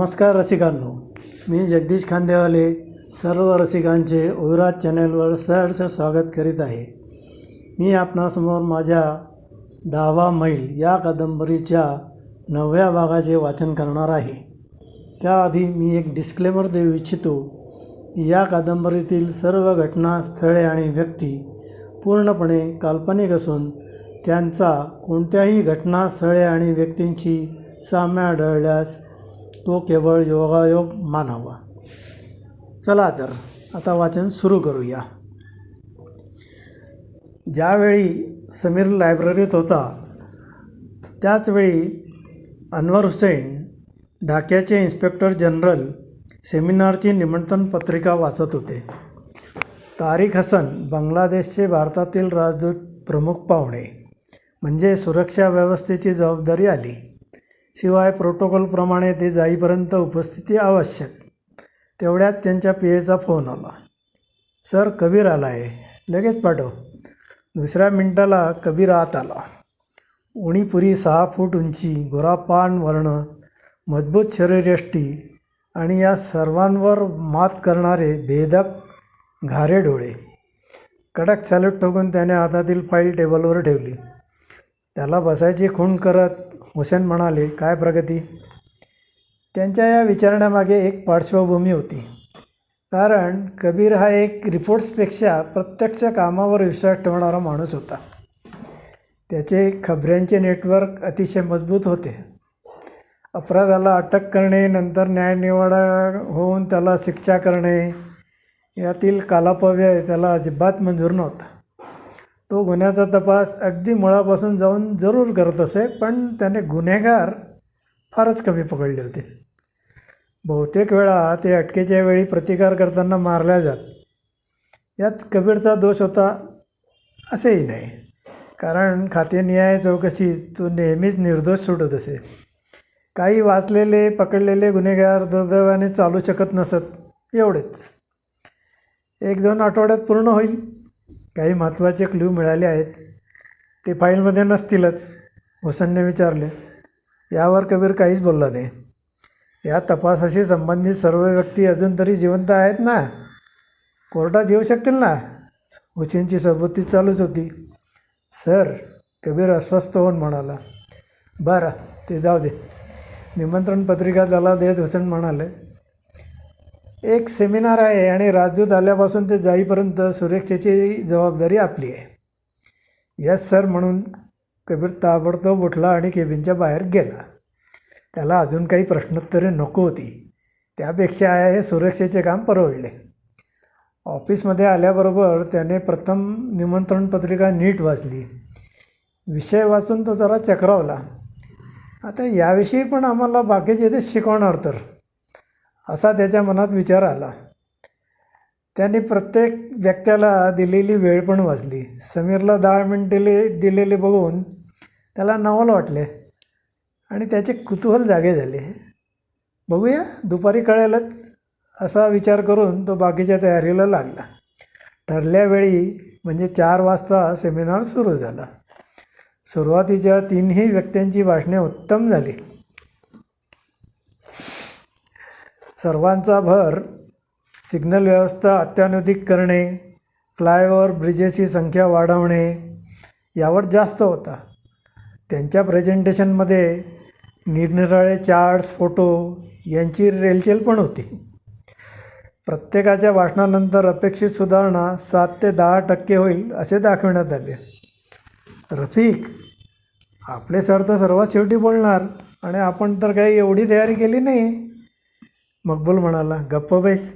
नमस्कार रसिकांनो. मी जगदीश खांदेवाले सर्व रसिकांचे ओविराज चॅनलवर सहर्ष स्वागत करीत आहे. मी आपणासमोर माझ्या दहावा मैल या कादंबरीच्या नवव्या भागाचे वाचन करणार आहे. त्याआधी मी एक डिस्क्लेमर देऊ इच्छितो या कादंबरीतील सर्व घटना स्थळे आणि व्यक्ती पूर्णपणे काल्पनिक असून त्यांचा कोणत्याही घटनास्थळे आणि व्यक्तींची साम्य आढळल्यास तो केवळ योगायोग मानावा. चला तर आता वाचन सुरू करूया. ज्यावेळी समीर लायब्ररीत होता त्याचवेळी अनवर हुसेन ढाक्याचे इन्स्पेक्टर जनरल सेमिनारची निमंत्रण पत्रिका वाचत होते. तारिक हसन बांगलादेशचे भारतातील राजदूत प्रमुख पाहुणे. म्हणजे सुरक्षा व्यवस्थेची जबाबदारी आली. शिवाय प्रोटोकॉलप्रमाणे ते जाईपर्यंत उपस्थिती आवश्यक. तेवढ्यात त्यांच्या पी एचा फोन आला. सर कबीर आला आहे लगेच पाठव. दुसऱ्या मिनिटाला कबीर आत आला. उणीपुरी सहा फूट उंची गोरापान वर्ण मजबूत शरीरयष्टी आणि या सर्वांवर मात करणारे भेदक घारे डोळे. कडक सॅल्यूट ठोकून त्याने हातातील फाईल टेबलवर ठेवली. त्याला बसायची खूण करत हुसेन म्हणाले काय प्रगती? त्यांच्या या विचारण्यामागे एक पार्श्वभूमी होती. कारण कबीर हा एक रिपोर्ट्सपेक्षा प्रत्यक्ष कामावर विश्वास ठेवणारा माणूस होता. त्याचे खबऱ्यांचे नेटवर्क अतिशय मजबूत होते. अपराधाला अटक करणे नंतर न्यायनिवाडा होऊन त्याला शिक्षा करणे यातील कालापव्यय त्याला अजिबात मंजूर नव्हता. तो गुन्ह्याचा तपास अगदी मुळापासून जाऊन जरूर करत असे पण त्याने गुन्हेगार फारच कमी पकडले होते. बहुतेक वेळा ते अटकेच्या वेळी प्रतिकार करताना मारल्या जात. यात कबीरचा दोष होता असेही नाही कारण खातेनिहाय चौकशीत तो नेहमीच निर्दोष सुटत असे. काही वाचलेले पकडलेले गुन्हेगार दुर्दैवाने चालू शकत नसत एवढेच. एक दोन आठवड्यात पूर्ण होईल. काही महत्त्वाचे क्ल्यू मिळाले आहेत. ते फाईलमध्ये नसतीलच हुसनने विचारले. यावर कबीर काहीच बोलला नाही. या तपासाशी संबंधित सर्व व्यक्ती अजून तरी जिवंत आहेत ना? कोर्टात येऊ शकतील ना? हुसेनची सबुती चालूच होती. सर कबीर अस्वस्थ होऊन म्हणाला. बरं ते जाऊ दे. निमंत्रण पत्रिका त्याला देत हुसेन म्हणाले एक सेमिनार आहे आणि राजदूत आल्यापासून ते जाईपर्यंत सुरक्षेची जबाबदारी आपली आहे. यस सर म्हणून कबीर ताबडतोब उठला आणि केबिनच्या बाहेर गेला. त्याला अजून काही प्रश्नोत्तरे नको होती. त्यापेक्षा हे सुरक्षेचे काम परवडले. ऑफिसमध्ये आल्याबरोबर त्याने प्रथम निमंत्रण पत्रिका नीट वाचली. विषय वाचून तो जरा चक्रावला. आता याविषयी पण आम्हाला बाकीचे ते शिकवणार तर. असा त्याच्या मनात विचार आला. त्याने प्रत्येक व्यक्त्याला दिलेली वेळ पण वाचली. समीरला दहा मिनटेले दिलेले बघून त्याला नवल वाटले आणि त्याचे कुतूहल जागे झाले. बघूया दुपारी कळेलच असा विचार करून तो बाकीच्या तयारीला लागला. ठरल्या वेळी म्हणजे चार वाजता सेमिनार सुरू झाला. सुरुवातीच्या तीनही व्यक्त्यांची भाषणे उत्तम झाली. सर्वांचा भर सिग्नल व्यवस्था अत्याधुनिक करणे फ्लायओव्हर ब्रिजेसची संख्या वाढवणे यावर जास्त होता. त्यांच्या प्रेझेंटेशनमध्ये निरनिराळे चार्ट्स फोटो यांची रेलचेल पण होती. प्रत्येकाच्या भाषणानंतर अपेक्षित सुधारणा सात ते दहा टक्के होईल असे दाखविण्यात आले. रफिक आपले सर तर सर्वात शेवटी बोलणार आणि आपण तर काही एवढी तयारी केली नाही. मकबूल म्हणाला गप्प बैस.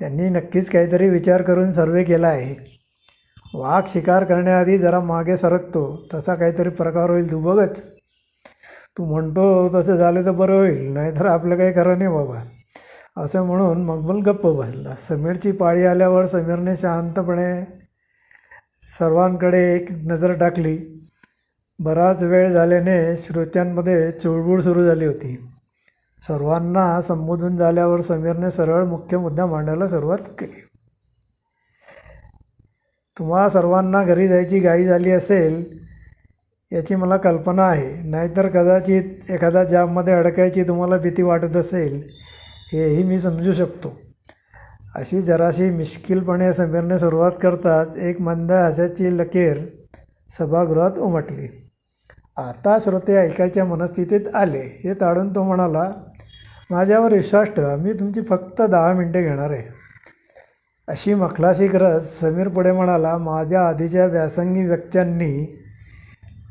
त्यांनी नक्कीच काहीतरी विचार करून सर्वे केला आहे. वाघ शिकार करण्याआधी जरा मागे सरकतो. तसा काहीतरी प्रकार होईल तू बघच. तू म्हणतो तसं झालं तर बरं होईल नाहीतर आपलं काही खरं नाही बाबा. असं म्हणून मकबूल गप्प बसला. समीरची पाळी आल्यावर समीरने शांतपणे सर्वांकडे एक नजर टाकली. बराच वेळ झाल्याने श्रोत्यांमध्ये चुळबुळ सुरू झाली होती. सर्वांना संबोधून झाल्यावर समीरने सरळ मुख्य मुद्दा मांडायला सुरुवात केली. तुम्हा सर्वांना घरी जायची घाई झाली असेल याची मला कल्पना आहे. नाहीतर कदाचित एखाद्या जॅबमध्ये अडकायची तुम्हाला भीती वाटत असेल हेही मी समजू शकतो. अशी जराशी मिश्किलपणे समीरने सुरुवात करताच एक मंद हशाची लकेर सभागृहात उमटली. आता श्रोते ऐकायच्या मनस्थितीत आले. हे ताडून तो म्हणाला माझ्यावर विश्वास ठेवा. मी तुमची फक्त दहा मिनटे घेणार आहे. अशी मखलाशी करत समीर पुढे म्हणाला माझ्या आधीच्या व्यासंगी व्यक्त्यांनी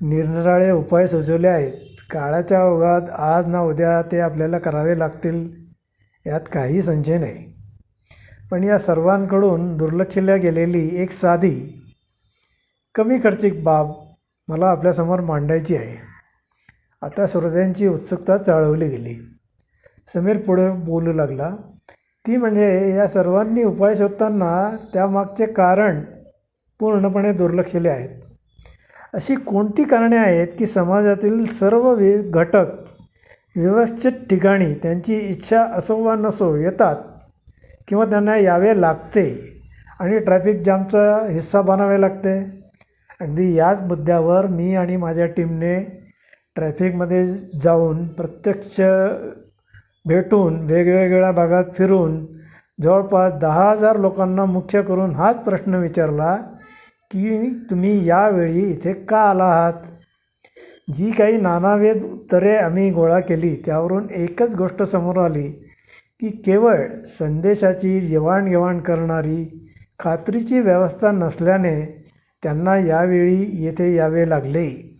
निरनिराळे उपाय सुचवले आहेत. काळाच्या ओघात आज ना उद्या ते आपल्याला करावे लागतील यात काही संशय नाही. पण या सर्वांकडून दुर्लक्षल्या गेलेली एक साधी कमी खर्चिक बाब मला आपल्यासमोर मांडायची आहे. आता श्रोत्यांची उत्सुकता चाळवली गेली. समीर पुढे बोलू लागला. ती म्हणजे या सर्वांनी उपाय शोधताना त्यामागचे कारण पूर्णपणे दुर्लक्षले आहेत. अशी कोणती कारणे आहेत की समाजातील सर्व वि घटक व्यवस्थित ठिकाणी त्यांची इच्छा असो वा नसो येतात किंवा त्यांना यावे लागते आणि ट्रॅफिक जामचा हिस्सा बनावे लागते? अगदी याच मुद्द्यावर मी आणि माझ्या टीमने ट्रॅफिकमध्ये जाऊन प्रत्यक्ष भेटून वेगवेगळ्या भागात फिरून जवळपास दहा हजार लोकांना मुख्य करून हाच प्रश्न विचारला की तुम्ही यावेळी इथे का आला आहात? जी काही नानावेद उत्तरे आम्ही गोळा केली त्यावरून एकच गोष्ट समोर आली की केवळ संदेशाची देवाणघेवाण करणारी खात्रीची व्यवस्था नसल्याने त्यांना यावेळी येथे यावे लागले.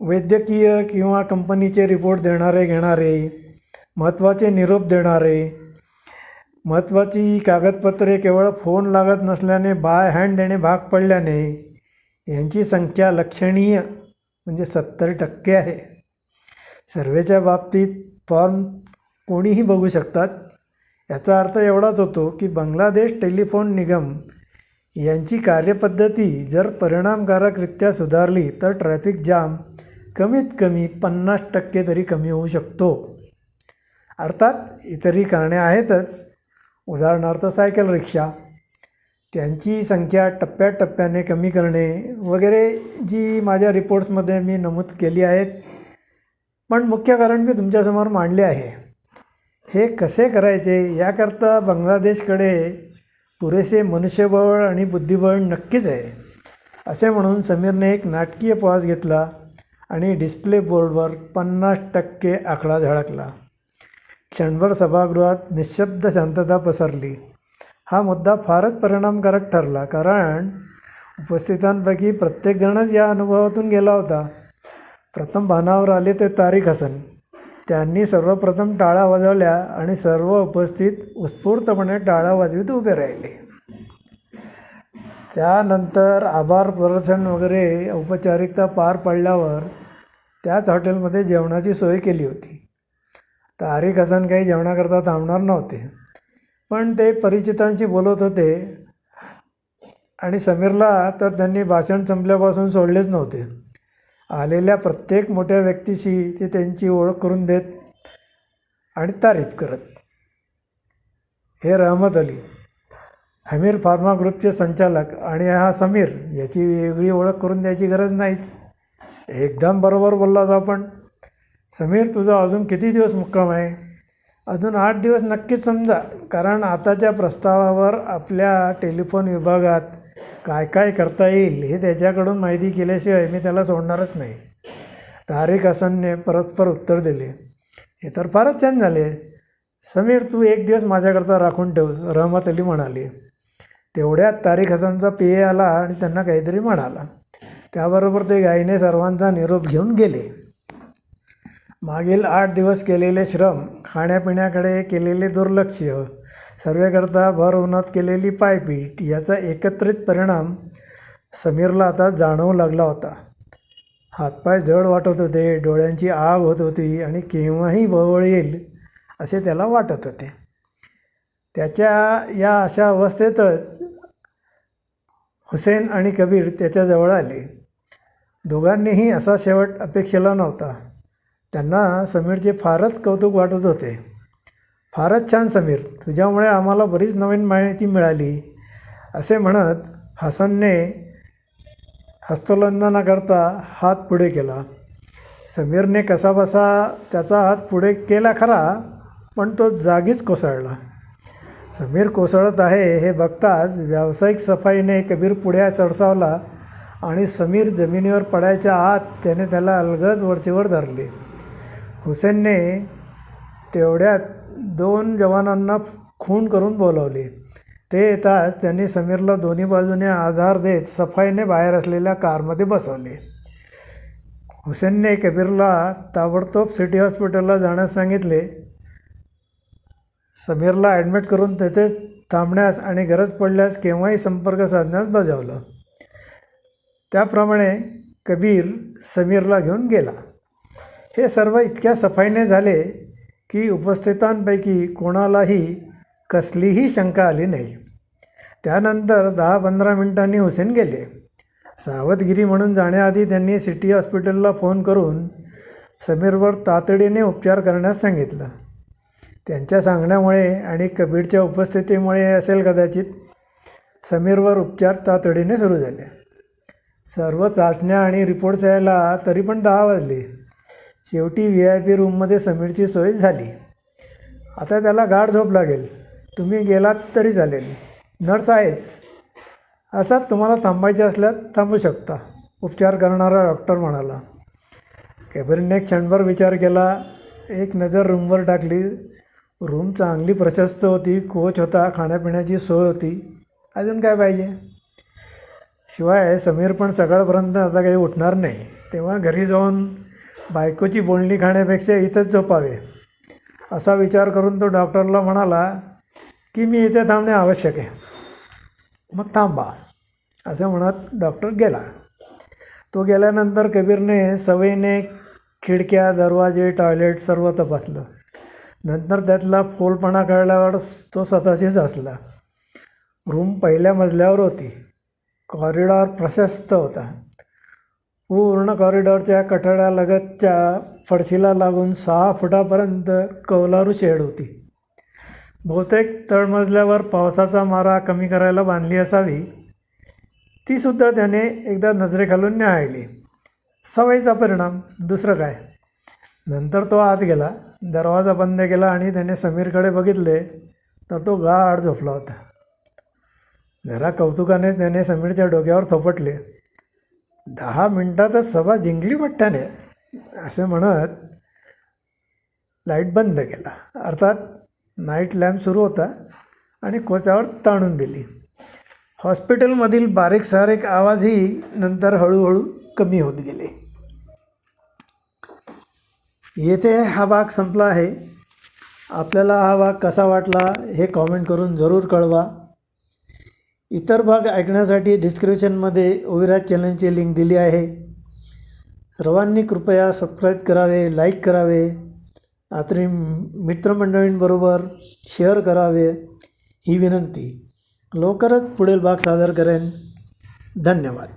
वैद्यकीय किंवा कंपनीचे रिपोर्ट देणारे घेणारे महत्त्वाचे निरोप देणारे. महत्त्वाची कागदपत्रे केवळ फोन लागत नसल्याने बाय हँड देणे भाग पडल्याने यांची संख्या लक्षणीय म्हणजे सत्तर टक्के आहे. सर्वेच्या बाबतीत फॉर्म कोणीही बघू शकतात. याचा अर्थ एवढाच होतो की बांगलादेश टेलिफोन निगम यांची कार्यपद्धती जर परिणामकारकरित्या सुधारली तर ट्रॅफिक जाम कमीत कमी पन्नास टक्के तरी कमी होऊ शकतो. अर्थात इतरही कारणे आहेतच. उदाहरणार्थ सायकल रिक्षा. त्यांची संख्या टप्प्याटप्प्याने कमी करणे वगैरे जी माझ्या रिपोर्ट्समध्ये मी नमूद केली आहेत. पण मुख्य कारण मी तुमच्यासमोर मांडले आहे. हे कसे करायचे याकरता बांगलादेशकडे पुरेसे मनुष्यबळ आणि बुद्धिबळ नक्कीच आहे. असे म्हणून समीरने एक नाटकीय पॉज घेतला. आणि डिस्प्ले बोर्डवर पन्नास टक्के आकडा झळकला. क्षणभर सभागृहात निशब्द शांतता पसरली. हा मुद्दा फारच परिणामकारक ठरला कारण उपस्थितांपैकी प्रत्येकजणच या अनुभवातून गेला होता. प्रथम भानावर आले ते तारिक हसन. त्यांनी सर्वप्रथम टाळ्या वाजवल्या आणि सर्व उपस्थित उत्स्फूर्तपणे टाळ्या वाजवीत उभे राहिले. त्यानंतर आभार प्रदर्शन वगैरे औपचारिकता पार पडल्यावर त्याच हॉटेलमध्ये जेवणाची सोय केली होती. तारीख हसन काही जेवणाकरता थांबणार नव्हते. पण ते परिचितांशी बोलत होते आणि समीरला तर त्यांनी भाषण संपल्यापासून सोडलेच नव्हते. आलेल्या प्रत्येक मोठ्या व्यक्तीशी ते त्यांची ओळख करून देत आणि तारीफ करत. हे रहमत अली. हमीर फार्मा ग्रुपचे संचालक आणि हा समीर याची वेगळी ओळख करून द्यायची गरज नाहीच. एकदम बरोबर बोललात आपण. समीर तुझा अजून किती दिवस मुक्काम आहे? अजून आठ दिवस नक्कीच समजा कारण आताच्या प्रस्तावावर आपल्या टेलिफोन विभागात काय काय करता येईल हे त्याच्याकडून माहिती केल्याशिवाय मी त्याला सोडणारच नाही. तारिक हसनने परस्पर उत्तर दिले. हे तर फारच छान झाले. समीर तू एक दिवस माझ्याकरता राखून ठेव रहमत अली म्हणाली. तेवढ्यात तारीख हसनचा पेय आला आणि त्यांना काहीतरी म्हणाला. त्याबरोबर ते गायीने सर्वांचा निरोप घेऊन गेले. मागील आठ दिवस केलेले श्रम खाण्यापिण्याकडे केलेले दुर्लक्ष सर्वेकरता भर उन्हात केलेली पायपीट याचा एकत्रित परिणाम समीरला आता जाणवू लागला होता. हातपाय जड वाटत होते डोळ्यांची आग होत होती आणि केव्हाही बवळ येईल असे त्याला वाटत होते. त्याच्या या अशा अवस्थेतच हुसेन आणि कबीर त्याच्याजवळ आले. दोघांनीही असा शेवट अपेक्षेला नव्हता. त्यांना समीरचे फारच कौतुक वाटत होते. फारच छान समीर. तुझ्यामुळे आम्हाला बरीच नवीन माहिती मिळाली असे म्हणत हसनने हस्तोलंना न करता हात पुढे केला. समीरने कसाबसा त्याचा हात पुढे केला खरा पण तो जागीच कोसळला. समीर कोसळत आहे हे बघताच व्यावसायिक सफाईने कबीर पुढे चढसावला आणि समीर जमिनीवर पडायच्या आत त्याने त्याला अलगद वरचेवर धरले. हुसेनने तेवढ्यात दोन जवानांना खून करून बोलावले. ते येताच त्यांनी समीरला दोन्ही बाजूने आधार देत सफाईने बाहेर असलेल्या कारमध्ये बसवले. हुसेनने कबीरला ताबडतोब सिटी हॉस्पिटलला जाण्यास सांगितले. समीरला ॲडमिट करून तेथेच थांबण्यास आणि गरज पडल्यास केव्हाही संपर्क साधण्यास बजावलं. त्याप्रमाणे कबीर समीरला घेऊन गेला. हे सर्व इतक्या सफाईने झाले की उपस्थितांपैकी कोणालाही कसलीही शंका आली नाही. त्यानंतर दहा पंधरा मिनिटांनी हुसेन गेले. सावधगिरी म्हणून जाण्याआधी त्यांनी सिटी हॉस्पिटलला फोन करून समीरवर तातडीने उपचार करण्यास सांगितलं. त्यांच्या सांगण्यामुळे आणि कबीरच्या उपस्थितीमुळे असेल कदाचित समीरवर उपचार तातडीने सुरू झाले. सर्व चाचण्या आणि रिपोर्ट्स यायला तरी पण दहा वाजले. शेवटी व्ही आय पी रूममध्ये समीरची सोय झाली. आता त्याला गाढ झोप लागेल. तुम्ही गेलात तरी चालेल. नर्स आहेच. असाच तुम्हाला थांबायचे असल्यास थांबू शकता उपचार करणारा डॉक्टर म्हणाला. कबीरने क्षणभर विचार केला एक नजर रूमवर टाकली. रूम चांगली प्रशस्त होती कोच होता खाण्यापिण्याची सोय होती. अजून काय पाहिजे? शिवाय समीर पण सकाळपर्यंत आता काही उठणार नाही. तेव्हा घरी जाऊन बायकोची बोलणी खाण्यापेक्षा इथंच झोपावे. असा विचार करून तो डॉक्टरला म्हणाला की मी इथे थांबणे आवश्यक आहे. मग थांबा असं म्हणत डॉक्टर गेला. तो गेल्यानंतर कबीरने सवयीने खिडक्या दरवाजे टॉयलेट सर्व तपासलं. नंतर त्यातला फोलपणा कळल्यावर तो स्वतःशीच असला रूम पहिल्या मजल्यावर होती. कॉरिडॉर प्रशस्त होता. पूर्ण कॉरिडॉरच्या कठड्यालगतच्या फडशीला लागून सहा फुटापर्यंत कौलारू शेड होती. बहुतेक तळमजल्यावर पावसाचा मारा कमी करायला बांधली असावी. तीसुद्धा त्याने एकदा नजरेखालून न्याहाळली. सवयीचा परिणाम. दुसरं काय? नंतर तो आत गेला दरवाजा बंद केला आणि त्याने समीरकडे बघितले तर तो गाढ झोपला होता. जरा कौतुकानेच त्याने समीरच्या डोक्यावर थोपटले. दहा मिनटातच सभा जिंकली पट्ट्याने असे म्हणत लाइट बंद केला. अर्थात नाईट लॅम्प सुरू होता आणि कोचावर ताणून दिली. हॉस्पिटलमधील बारीक सारीक आवाजही नंतर हळूहळू कमी होत गेले. येथे हा भाग संपला आहे. आपल्याला हा भाग कसा वाटला हे कॉमेंट करून जरूर कळवा. इतर भाग ऐकण्यासाठी डिस्क्रिप्शनमध्ये ओविराज चॅनलची लिंक दिली आहे. सर्वांनी कृपया सबस्क्राईब करावे लाईक करावे. रात्री मित्रमंडळींबरोबर शेअर करावे. ही विनंती. लवकरच पुढील भाग सादर करेन. धन्यवाद.